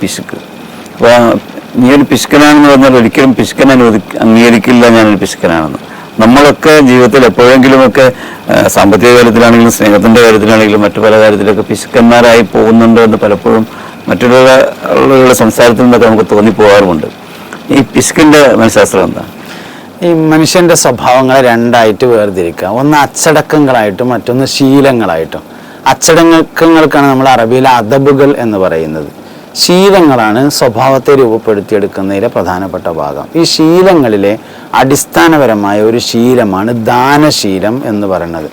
പിശുക്ക്. അപ്പോൾ നീ ഒരു പിശുക്കനാണെന്ന് പറഞ്ഞാൽ ഒരിക്കലും പിശുക്കൻ അനുവദി അംഗീകരിക്കില്ല ഞാനൊരു പിശുക്കനാണെന്ന്. നമ്മളൊക്കെ ജീവിതത്തിൽ എപ്പോഴെങ്കിലുമൊക്കെ സാമ്പത്തിക കാര്യത്തിലാണെങ്കിലും സ്നേഹത്തിന്റെ കാര്യത്തിലാണെങ്കിലും മറ്റു പല കാര്യത്തിലൊക്കെ പിശുക്കന്മാരായി പോകുന്നുണ്ടോ എന്ന് പലപ്പോഴും മറ്റുള്ളവരുടെ സംസാരത്തിൽ നിന്നൊക്കെ നമുക്ക് തോന്നിപ്പോകാറുമുണ്ട്. ഈ പിശുക്കിന്റെ മനഃശാസ്ത്രം എന്താ? ഈ മനുഷ്യന്റെ സ്വഭാവങ്ങളെ രണ്ടായിട്ട് വേർതിരിക്കുക. ഒന്ന് അച്ചടക്കങ്ങളായിട്ടും മറ്റൊന്ന് ശീലങ്ങളായിട്ടും. അച്ചടക്കങ്ങൾക്കാണ് നമ്മൾ അറബിയിലെ അദബുകൾ എന്ന് പറയുന്നത്. ശീലങ്ങളാണ് സ്വഭാവത്തെ രൂപപ്പെടുത്തിയെടുക്കുന്നതിലെ പ്രധാനപ്പെട്ട ഭാഗം. ഈ ശീലങ്ങളിലെ അടിസ്ഥാനപരമായ ഒരു ശീലമാണ് ദാനശീലം എന്ന് പറയുന്നത്.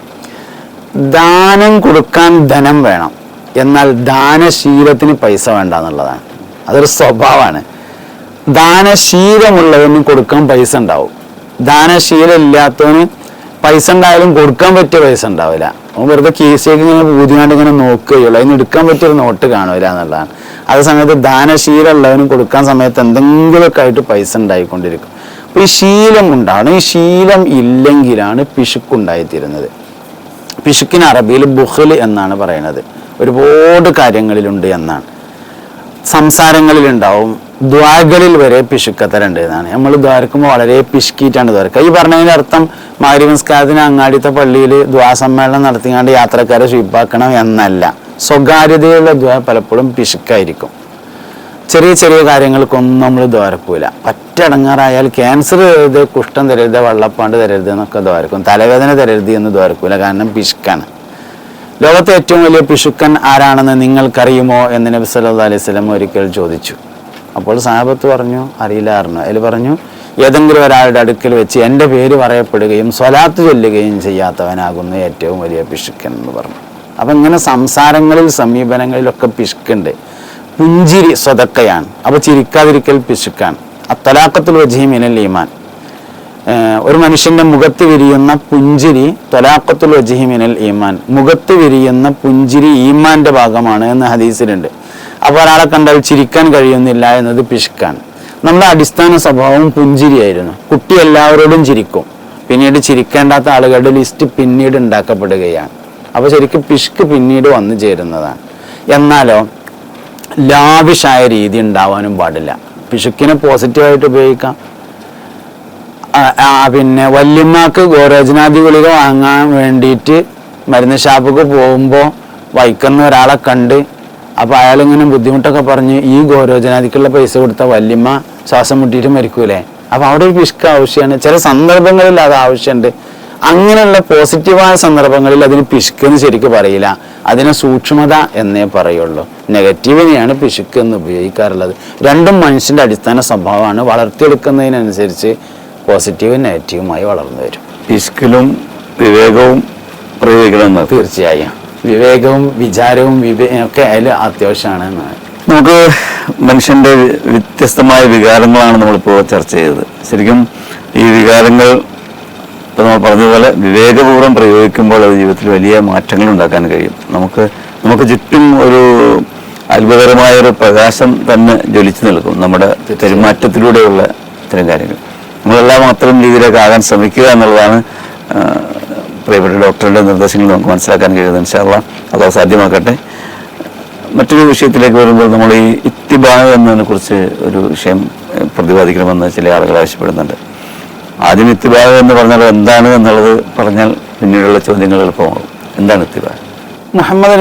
ദാനം കൊടുക്കാൻ ധനം വേണം. എന്നാൽ ദാനശീലത്തിന് പൈസ വേണ്ട എന്നുള്ളതാണ്. അതൊരു സ്വഭാവമാണ്. ദാനശീലമുള്ളവന് കൊടുക്കാൻ പൈസ ഉണ്ടാവും. ദാനശീലം ഇല്ലാത്തവന് പൈസ ഉണ്ടായാലും കൊടുക്കാൻ പറ്റിയ പൈസ ഉണ്ടാവില്ല. അവൻ വെറുതെ കേസിലേക്ക് ഇങ്ങനെ ഊതിയാണ്ട് ഇങ്ങനെ നോക്കുകയുള്ളൂ. അതിന് എടുക്കാൻ പറ്റിയൊരു നോട്ട് കാണില്ല എന്നുള്ളതാണ്. അതേ സമയത്ത് ദാനശീലമുള്ളവനും കൊടുക്കാൻ സമയത്ത് എന്തെങ്കിലുമൊക്കെ ആയിട്ട് പൈസ ഉണ്ടായിക്കൊണ്ടിരിക്കും. അപ്പൊ ഈ ശീലം ഉണ്ടാവണം ഈ ശീലം ഇല്ലെങ്കിലാണ് പിശുക്കുണ്ടായിത്തീരുന്നത്. പിശുക്കിന് അറബിയിൽ ബുഹൽ എന്നാണ് പറയുന്നത്. ഒരുപാട് കാര്യങ്ങളിലുണ്ട് എന്നാണ്. സംസാരങ്ങളിലുണ്ടാവും. ദ്വാകളിൽ വരെ പിശുക്കത്തലുണ്ട് എന്നാണ്. നമ്മൾ ദ്വാരക്കുമ്പോൾ വളരെ പിശുക്കിയിട്ടാണ് ദ്വാരക്ക. ഈ പറഞ്ഞതിന്റെ അർത്ഥം മാരി സംസ്കാരത്തിന് അങ്ങാടിത്തെ പള്ളിയിൽ ദ്വാസമ്മേളനം നടത്തിക്കാണ്ട് യാത്രക്കാരെ സ്വീപ്പാക്കണം എന്നല്ല. സ്വകാര്യതയുള്ള ദ്വാ പലപ്പോഴും പിശുക്കായിരിക്കും. ചെറിയ ചെറിയ കാര്യങ്ങൾക്കൊന്നും നമ്മൾ ദ്വാരക്കൂല. പറ്റടങ്ങാറായാൽ ക്യാൻസർ തരരുത് കുഷ്ഠം തരരുത് വള്ളപ്പാണ്ട് തരരുത് എന്നൊക്കെ ദ്വാരക്കും. തലവേദന തരരുത് എന്ന് ദ്വാരക്കൂല. കാരണം പിശുക്കാണ്. ലോകത്തെ ഏറ്റവും വലിയ പിശുക്കൻ ആരാണെന്ന് നിങ്ങൾക്കറിയുമോ? എന്ന് നബി സല്ലല്ലാഹു അലൈഹി വസല്ലം ഒരിക്കൽ ചോദിച്ചു. അപ്പോൾ സാഹബത്ത് പറഞ്ഞു അറിയില്ലായിരുന്നു അതിൽ പറഞ്ഞു ഏതെങ്കിലും ഒരാളുടെ അടുക്കൽ വെച്ച് എന്റെ പേര് പറയപ്പെടുകയും സ്വലാത്ത് ചൊല്ലുകയും ചെയ്യാത്തവനാകുന്നു ഏറ്റവും വലിയ പിശുക്കൻ എന്ന് പറഞ്ഞു. അപ്പം ഇങ്ങനെ സംസാരങ്ങളിൽ സമീപനങ്ങളിലൊക്കെ പിശുക്കുണ്ട്. പുഞ്ചിരി സ്വതക്കയാണ്. അപ്പോൾ ചിരിക്കാതിരിക്കൽ പിശുക്കാണ്. അത്തലാക്കത്തിൽ വജീം ഇനൽ ഈമാൻ. ഒരു മനുഷ്യന്റെ മുഖത്ത് വിരിയുന്ന പുഞ്ചിരി തൊലാക്കത്തുൽ വജഹിമിനൽ ഈമാൻ. മുഖത്ത് വിരിയുന്ന പുഞ്ചിരി ഈമാന്റെ ഭാഗമാണ് എന്ന് ഹദീസിലുണ്ട്. അപ്പോൾ ഒരാളെ കണ്ടാൽ ചിരിക്കാൻ കഴിയുന്നില്ല എന്നത് പിശുക്കാണ്. നമ്മുടെ അടിസ്ഥാന സ്വഭാവം പുഞ്ചിരിയായിരുന്നു. കുട്ടി എല്ലാവരോടും ചിരിക്കും. പിന്നീട് ചിരിക്കേണ്ടാത്ത ആളുകളുടെ ലിസ്റ്റ് പിന്നീട് ഉണ്ടാക്കപ്പെടുകയാണ്. അപ്പോൾ ശരിക്കും പിശുക്ക് പിന്നീട് വന്നു ചേരുന്നതാണ്. എന്നാലോ ലാവിഷായ രീതി ഉണ്ടാവാനും പാടില്ല. പിശുക്കിനെ പോസിറ്റീവായിട്ട് ഉപയോഗിക്കാം. പിന്നെ വല്യമ്മക്ക് ഗോരോചനാദി ഗുളിക വാങ്ങാൻ വേണ്ടിയിട്ട് മരുന്ന് ഷാപ്പിക്ക് പോകുമ്പോൾ വൈക്കുന്ന ഒരാളെ കണ്ട് അപ്പോൾ അയാളിങ്ങനെ ബുദ്ധിമുട്ടൊക്കെ പറഞ്ഞ് ഈ ഗോരോജനാദിക്കുള്ള പൈസ കൊടുത്ത വല്യമ്മ ശ്വാസം മുട്ടിയിട്ട് മരിക്കൂലേ? അപ്പോൾ അവിടെ ഒരു പിഷ്ക ആവശ്യമാണ് ചില സന്ദർഭങ്ങളിൽ അത് ആവശ്യമുണ്ട് അങ്ങനെയുള്ള പോസിറ്റീവായ സന്ദർഭങ്ങളിൽ അതിന് എന്ന് ശരിക്കും പറയില്ല. അതിനെ സൂക്ഷ്മത എന്നേ പറയുള്ളൂ. നെഗറ്റീവിനെയാണ് പിശുക്ക് എന്ന് ഉപയോഗിക്കാറുള്ളത്. രണ്ടും മനുഷ്യന്റെ അടിസ്ഥാന സ്വഭാവമാണ്. വളർത്തിയെടുക്കുന്നതിനനുസരിച്ച് പോസിറ്റീവും നെഗറ്റീവുമായി വളർന്നു വരും. പിശുക്കിലും വിവേകവും പ്രയോഗിക്കണമെന്ന് തീർച്ചയായും. വിവേകവും വിചാരവും വിവേ ഒക്കെ അതിൽ അത്യാവശ്യമാണ് നമുക്ക് മനുഷ്യന്റെ വ്യത്യസ്തമായ വികാരങ്ങളാണ് നമ്മളിപ്പോൾ ചർച്ച ചെയ്തത്. ശരിക്കും ഈ വികാരങ്ങൾ ഇപ്പൊ നമ്മൾ പറഞ്ഞതുപോലെ വിവേകപൂർവം പ്രയോഗിക്കുമ്പോൾ അത് ജീവിതത്തിൽ വലിയ മാറ്റങ്ങൾ ഉണ്ടാക്കാൻ കഴിയും. നമുക്ക് നമുക്ക് ചുറ്റും ഒരു അത്ഭുതകരമായ ഒരു പ്രകാശം തന്നെ ജ്വലിച്ചു നിൽക്കും നമ്മുടെ പെരുമാറ്റത്തിലൂടെയുള്ള ഇത്തരം കാര്യങ്ങൾ. നമ്മളെല്ലാം അത്തരം രീതിയിലേക്ക് ആകാൻ ശ്രമിക്കുക എന്നുള്ളതാണ് പ്രിയപ്പെട്ട ഡോക്ടറുടെ നിർദ്ദേശങ്ങൾ നമുക്ക് മനസ്സിലാക്കാൻ കഴിയുന്നത് ഇൻഷാല്ല അത് സാധ്യമാക്കട്ടെ. മറ്റൊരു വിഷയത്തിലേക്ക് വരുമ്പോൾ നമ്മൾ ഈ ഇത്തിബാ എന്നതിനെ കുറിച്ച് ഒരു വിഷയം പ്രതിപാദിക്കണമെന്ന് ചില ആളുകൾ ആവശ്യപ്പെടുന്നുണ്ട്. ആദ്യം ഇത്തിബാഹ് എന്ന് പറഞ്ഞാൽ എന്താണ് എന്നുള്ളത് പറഞ്ഞാൽ പിന്നീടുള്ള ചോദ്യങ്ങൾ എളുപ്പമാകും എന്താണ് ഇത്തിബാ മുഹമ്മദ്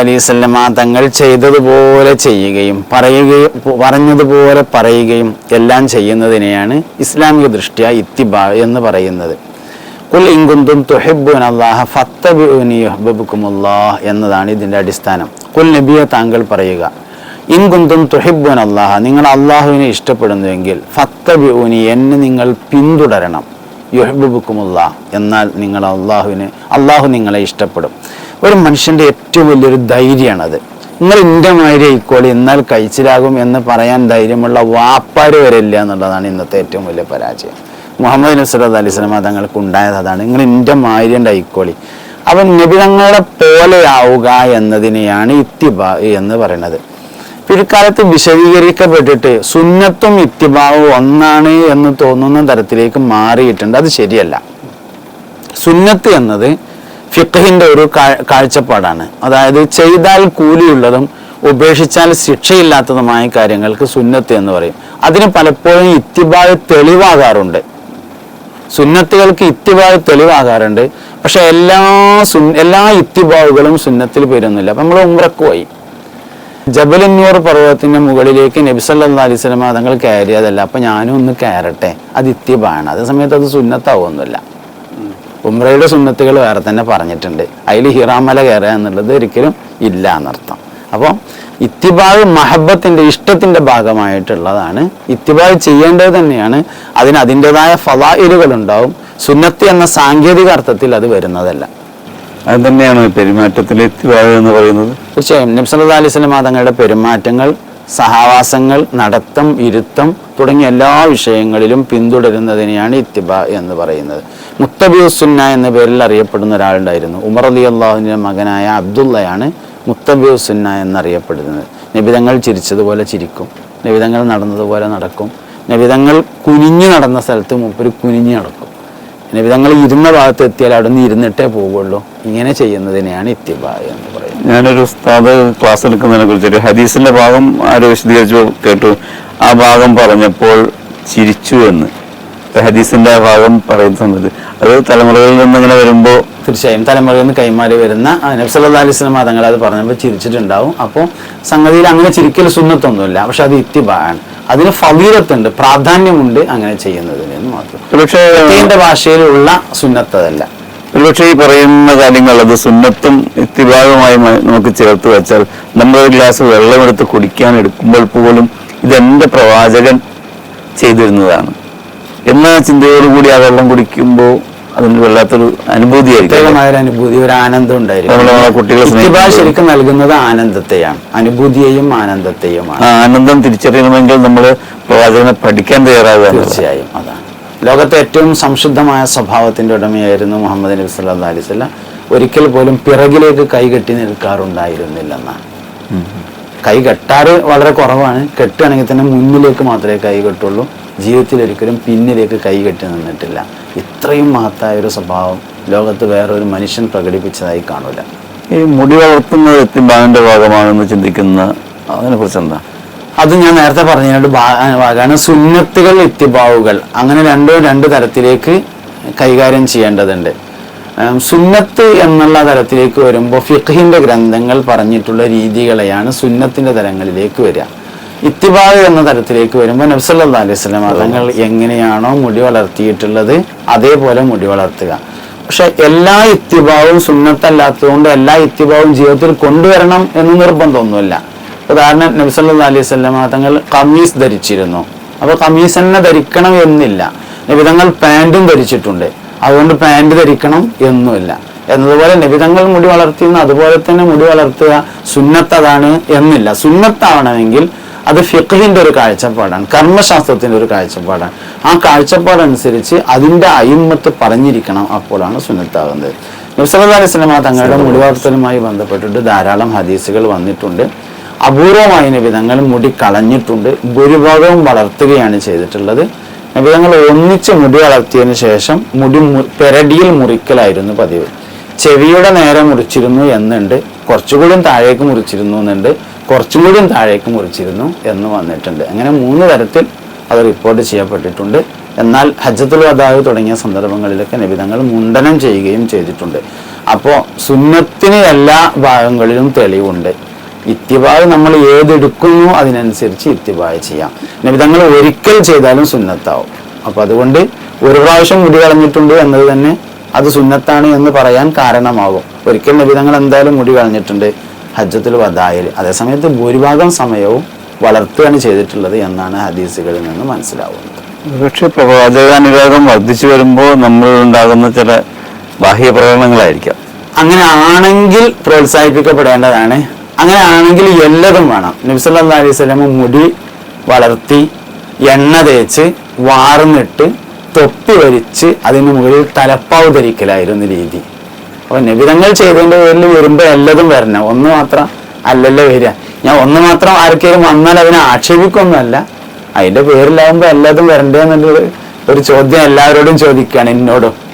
അലൈഹി വസല്ലമ തങ്ങൾ ചെയ്തതുപോലെ ചെയ്യുകയും പറയുകയും പറഞ്ഞതുപോലെ പറയുകയും എല്ലാം ചെയ്യുന്നതിനെയാണ് ഇസ്ലാമിക ദൃഷ്ടിയ ഇത്തിബാ എന്ന് പറയുന്നത്. കുൽ തുഹിബ്ബുന അല്ലാഹ ഫത്തബിഉനി യുഹ്ബബുക്കുമുല്ലാഹ് എന്നതാണ് ഇതിന്റെ അടിസ്ഥാനം. കുൽ നബിയെ താങ്കൾ പറയുക ഇൻകുന്തും തുഹിബുൻ അള്ളാഹ നിങ്ങൾ അള്ളാഹുവിനെ ഇഷ്ടപ്പെടുന്നുവെങ്കിൽ ഫത്തബിഉനി എന്നെ നിങ്ങൾ പിന്തുടരണം. യുഹബുക്കുമുള്ള എന്നാൽ നിങ്ങൾ അള്ളാഹുവിനെ അള്ളാഹു നിങ്ങളെ ഇഷ്ടപ്പെടും. ഒരു മനുഷ്യന്റെ ഏറ്റവും വലിയൊരു ധൈര്യമാണത്. നിങ്ങൾ എന്റെ മാതിരി ആയിക്കോളി എന്നാൽ കഴിച്ചിലാകും എന്ന് പറയാൻ ധൈര്യമുള്ള വാപ്പാര് വരെ ഇല്ല എന്നുള്ളതാണ് ഇന്നത്തെ ഏറ്റവും വലിയ പരാജയം. മുഹമ്മദ് നസുറത് അലി സ്വലമ തങ്ങൾക്ക് ഉണ്ടായത് അതാണ്. നിങ്ങൾ എന്റെ മാര്യന്റെ ഐക്കോളി അവൻ നിബിതങ്ങളെ പോലെയാവുക എന്നതിനെയാണ് ഇത്തിബ എന്ന് പറയുന്നത്. പിൽക്കാലത്ത് വിശദീകരിക്കപ്പെട്ടിട്ട് സുന്നത്തും ഇത്തിബാവും ഒന്നാണ് എന്ന് തോന്നുന്ന തരത്തിലേക്ക് മാറിയിട്ടുണ്ട്. അത് ശരിയല്ല. സുന്നത്ത് എന്നത് ഫിഖഹിന്റെ ഒരു കാഴ്ചപ്പാടാണ്. അതായത് ചെയ്താൽ കൂലിയുള്ളതും ഉപേക്ഷിച്ചാൽ ശിക്ഷയില്ലാത്തതുമായ കാര്യങ്ങൾക്ക് സുന്നത്ത് എന്ന് പറയും. അതിന് പലപ്പോഴും ഇത്തിബാവ് തെളിവാകാറുണ്ട്. സുന്നത്തുകൾക്ക് ഇത്തിബാഴ് തെളിവാകാറുണ്ട്. പക്ഷെ എല്ലാ സു എല്ലാ ഇത്തിബാവുകളും സുന്നത്തിൽ പേരൊന്നുമില്ല. അപ്പൊ നമ്മൾ ഉമ്രക്ക് പോയി. ജബലന്നൂർ പർവതത്തിന്റെ മുകളിലേക്ക് നബിസല്ലാ അലൈഹി സ്വലമ തങ്ങൾ കയറിയതല്ല. അപ്പൊ ഞാനും ഒന്ന് കയറട്ടെ. അത് ഇത്തിബാണ് അതേ സമയത്ത് അത് സുന്നത്താവൊന്നുമില്ല. ഉമ്രയുടെ സുന്നത്തുകൾ വേറെ തന്നെ പറഞ്ഞിട്ടുണ്ട്. അതിൽ ഹിറാമല കയറുക എന്നുള്ളത് ഒരിക്കലും ഇല്ല എന്നർത്ഥം. അപ്പോൾ ഇത്തിബാഴ് മഹബത്തിന്റെ ഇഷ്ടത്തിന്റെ ഭാഗമായിട്ടുള്ളതാണ്. ഇത്തിബാഴ് ചെയ്യേണ്ടത് തന്നെയാണ്. അതിന് അതിന്റെതായ ഫലായിലുകൾ ഉണ്ടാവും സുന്നത്തി എന്ന സാങ്കേതിക അർത്ഥത്തിൽ അത് വരുന്നതല്ല. അത് തന്നെയാണ് പെരുമാറ്റത്തിൽ എത്തിവാഴ എന്ന് പറയുന്നത്? തീർച്ചയായും. നബ്സല്ലാ അലൈഹി മാതങ്ങളുടെ തങ്ങളുടെ പെരുമാറ്റങ്ങൾ സഹവാസങ്ങൾ നടത്തം ഇരുത്തം തുടങ്ങിയ എല്ലാ വിഷയങ്ങളിലും പിന്തുടരുന്നതിനെയാണ് ഇത്തിബ എന്ന് പറയുന്നത്. മുത്തബിയുസുന്ന എന്ന പേരിൽ അറിയപ്പെടുന്ന ഒരാളുണ്ടായിരുന്നു. ഉമർ അലി അള്ളാഹുവിന്റെ മകനായ അബ്ദുള്ളയാണ് മുത്തബിയുസുന്ന എന്നറിയപ്പെടുന്നത്. നിബിതങ്ങൾ ചിരിച്ചതുപോലെ ചിരിക്കും. നബിതങ്ങൾ നടന്നതുപോലെ നടക്കും. നബിതങ്ങൾ കുനിഞ്ഞു നടന്ന സ്ഥലത്ത് മൂപ്പര് കുനിഞ്ഞു നടക്കും. നബിതങ്ങൾ ഇരുന്ന ഭാഗത്ത് എത്തിയാൽ അവിടെ നിന്ന് ഇരുന്നിട്ടേ പോവുള്ളൂ ഇങ്ങനെ ചെയ്യുന്നതിനെയാണ് ഇത്തിബ എന്ന് പറയുന്നത്. ഞാനൊരു ഉസ്താദ് ക്ലാസ് എടുക്കുന്നതിനെ കുറിച്ച് ഒരു ഹദീസിന്റെ ഭാഗം ആരോ വിശദീകരിച്ചു കേട്ടു. ആ ഭാഗം പറഞ്ഞപ്പോൾ ചിരിച്ചു എന്ന്. ഹദീസിന്റെ ഭാഗം പറയുന്ന സമയത്ത് അത് തലമുറകളിൽ നിന്ന് ഇങ്ങനെ വരുമ്പോൾ തീർച്ചയായും തലമുറയിൽ നിന്ന് കൈമാറി വരുന്ന നബ്സല്ലാ അലൈഹി സ്വലം തങ്ങൾ അത് പറഞ്ഞപ്പോൾ ചിരിച്ചിട്ടുണ്ടാവും. അപ്പോൾ സംഗതിയിൽ അങ്ങനെ ചിരിക്കൽ സുന്നത്തൊന്നുമില്ല. പക്ഷെ അത് ഇത്തിബാണ്. അതിന് ഫവീരത്തുണ്ട് പ്രാധാന്യമുണ്ട് അങ്ങനെ ചെയ്യുന്നതിന് എന്ന് മാത്രം. പക്ഷേ ഭാഷയിലുള്ള സുന്നത്തതല്ല ഒരുപക്ഷെ ഈ പറയുന്ന കാര്യങ്ങൾ അത് സുന്നത്തും ഇത്തിഭാഗമായി നമുക്ക് ചേർത്ത് വെച്ചാൽ നമ്മൾ ഒരു ഗ്ലാസ് വെള്ളമെടുത്ത് കുടിക്കാൻ എടുക്കുമ്പോൾ പോലും ഇതെന്റെ പ്രവാചകൻ ചെയ്തിരുന്നതാണ്. എന്ന ചിന്തയോടുകൂടി ആ വെള്ളം കുടിക്കുമ്പോൾ അതിന് വല്ലാത്തൊരു അനുഭൂതിയായിരിക്കും അനുഭൂതി ഒരു ആനന്ദം ശരിക്കും നൽകുന്നത് ആനന്ദത്തെയാണ്. അനുഭൂതിയെയും ആനന്ദത്തെയുമാണ് ആ ആനന്ദം തിരിച്ചറിയണമെങ്കിൽ നമ്മൾ പ്രവാചകനെ പഠിക്കാൻ തയ്യാറാകുക തീർച്ചയായും അതാണ്. ലോകത്തെ ഏറ്റവും സംശുദ്ധമായ സ്വഭാവത്തിന്റെ ഉടമയായിരുന്നു മുഹമ്മദ് നബി സല്ലാ അലൈവല്ല ഒരിക്കൽ പോലും പിറകിലേക്ക് കൈകെട്ടി നിൽക്കാറുണ്ടായിരുന്നില്ലെന്നാണ്. കൈ കെട്ടാറ് വളരെ കുറവാണ്. കെട്ടുകയാണെങ്കിൽ തന്നെ മുന്നിലേക്ക് മാത്രമേ കൈ കെട്ടുള്ളൂ. ജീവിതത്തിൽ ഒരിക്കലും പിന്നിലേക്ക് കൈ കെട്ടി നിന്നിട്ടില്ല. ഇത്രയും മഹത്തായ ഒരു സ്വഭാവം ലോകത്ത് വേറൊരു മനുഷ്യൻ പ്രകടിപ്പിച്ചതായി കാണൂല. ഈ മുടി വളർത്തുന്നത് എത്തിബാഗിന്റെ ഭാഗമാണെന്ന് ചിന്തിക്കുന്ന അതിനെ കുറിച്ച് എന്താ അത് ഞാൻ നേരത്തെ പറഞ്ഞതിനോട് ഭാഗമാണ് സുന്നത്തുകൾ എത്തിബാവുകൾ അങ്ങനെ രണ്ടോ രണ്ട് തരത്തിലേക്ക് കൈകാര്യം ചെയ്യേണ്ടതുണ്ട്. സുന്നത്ത് എന്നുള്ള തരത്തിലേക്ക് വരുമ്പോൾ ഫിഖിന്റെ ഗ്രന്ഥങ്ങൾ പറഞ്ഞിട്ടുള്ള രീതികളെയാണ് സുന്നത്തിന്റെ തലങ്ങളിലേക്ക് വരിക. ഇത്തിബാഗ് എന്ന തരത്തിലേക്ക് വരുമ്പോൾ നബ്സല്ലാ അലൈഹി സ്വലം തങ്ങൾ എങ്ങനെയാണോ മുടി വളർത്തിയിട്ടുള്ളത് അതേപോലെ മുടി വളർത്തുക. പക്ഷെ എല്ലാ ഇത്തിബാവും സുന്നത്തല്ലാത്തതുകൊണ്ട് എല്ലാ ഇത്തിബാവും ജീവിതത്തിൽ കൊണ്ടുവരണം എന്ന് നിർബന്ധമൊന്നുമില്ല. ഉദാഹരണം നബ്സല്ലാ അലൈഹി സ്വലം തങ്ങൾ കമ്മീസ് ധരിച്ചിരുന്നു. അപ്പോൾ കമ്മീസ് തന്നെ ധരിക്കണം എന്നില്ല. വിധങ്ങൾ പാന്റും ധരിച്ചിട്ടുണ്ട്. അതുകൊണ്ട് പാന്റ് ധരിക്കണം എന്നുമില്ല. എന്നതുപോലെ നബിതങ്ങൾ മുടി വളർത്തിയെന്ന് അതുപോലെ തന്നെ മുടി വളർത്തുക സുന്നത്തതാണ് എന്നില്ല. സുന്നത്താവണമെങ്കിൽ അത് ഫിഖിന്റെ ഒരു കാഴ്ചപ്പാടാണ് കർമ്മശാസ്ത്രത്തിന്റെ ഒരു കാഴ്ചപ്പാടാണ്. ആ കാഴ്ചപ്പാടനുസരിച്ച് അതിന്റെ അയിമത്ത് പറഞ്ഞിരിക്കണം അപ്പോഴാണ് സുന്നത്താകുന്നത്. നബ്സല്ലാ സിനിമ തങ്ങളുടെ മുടി വളർത്തലുമായി ബന്ധപ്പെട്ടിട്ട് ധാരാളം ഹദീസുകൾ വന്നിട്ടുണ്ട്. അപൂർവമായ നിബിധങ്ങൾ മുടി കളഞ്ഞിട്ടുണ്ട്. ഭൂരിഭാഗവും വളർത്തുകയാണ് ചെയ്തിട്ടുള്ളത്. നിബിധങ്ങൾ ഒന്നിച്ച് മുടി വളർത്തിയതിന് ശേഷം മുടി പെരടിയിൽ മുറിക്കലായിരുന്നു പതിവ്. ചെവിയുടെ നേരെ മുറിച്ചിരുന്നു എന്നുണ്ട് കുറച്ചുകൂടി താഴേക്ക് മുറിച്ചിരുന്നു എന്നുണ്ട് കുറച്ചും താഴേക്ക് മുറിച്ചിരുന്നു എന്ന് വന്നിട്ടുണ്ട്. അങ്ങനെ മൂന്ന് തരത്തിൽ അത് റിപ്പോർട്ട് ചെയ്യപ്പെട്ടിട്ടുണ്ട്. എന്നാൽ ഹജ്ജത്തുൽ വദാവ് തുടങ്ങിയ സന്ദർഭങ്ങളിലൊക്കെ നിബിധങ്ങൾ മുണ്ടനം ചെയ്യുകയും ചെയ്തിട്ടുണ്ട്. അപ്പോൾ സുന്നത്തിന് എല്ലാ ഭാഗങ്ങളിലും തെളിവുണ്ട്. ഇത്തിബായ് നമ്മൾ ഏതെടുക്കുന്നു അതിനനുസരിച്ച് ഇത്തിബായ് ചെയ്യാം. നബിതങ്ങൾ ഒരിക്കൽ ചെയ്താലും സുന്നത്താവും. അപ്പോൾ അതുകൊണ്ട് ഒരു പ്രാവശ്യം മുടി കളഞ്ഞിട്ടുണ്ട് എന്നത് തന്നെ അത് സുന്നത്താണ് എന്ന് പറയാൻ കാരണമാകും. ഒരിക്കൽ നബിതങ്ങൾ എന്തായാലും മുടി കളഞ്ഞിട്ടുണ്ട്. ഹജ്ജത്തിൽ വദായിൽ. അതേസമയത്ത് ഭൂരിഭാഗം സമയവും വളർത്തുകയാണ് ചെയ്തിട്ടുള്ളത് എന്നാണ് ഹദീസുകളിൽ നിന്ന് മനസ്സിലാവുന്നത്. പക്ഷെ പ്രവാചകാനുരാഗം വർദ്ധിച്ചു വരുമ്പോൾ നമ്മൾ ഉണ്ടാകുന്ന ചില ബാഹ്യ പ്രകടനങ്ങളായിരിക്കാം അങ്ങനെ ആണെങ്കിൽ പ്രോത്സാഹിപ്പിക്കപ്പെടേണ്ടതാണ്. അങ്ങനെ ആണെങ്കിൽ എല്ലതും വേണം. നബ്സല്ലാ അലൈഹി സ്വലമ മുടി വളർത്തി എണ്ണ തേച്ച് വാർന്നിട്ട് തൊപ്പി വരിച്ച് അതിന് മുകളിൽ തലപ്പാവ് ധരിക്കലായിരുന്നു രീതി. അപ്പോൾ നിബിധങ്ങൾ ചെയ്തതിന്റെ പേരിൽ വരുമ്പോൾ എല്ലതും വരണം. ഒന്ന് മാത്രം അല്ലല്ലോ വരിക. ഞാൻ ഒന്ന് മാത്രം ആർക്കെങ്കിലും വന്നാൽ അതിനെ ആക്ഷേപിക്കൊന്നുമല്ല. അതിന്റെ പേരിലാവുമ്പോൾ എല്ലാതും വരണ്ടേ എന്നുള്ളത് ഒരു ചോദ്യം എല്ലാവരോടും ചോദിക്കുകയാണ് എന്നോടും.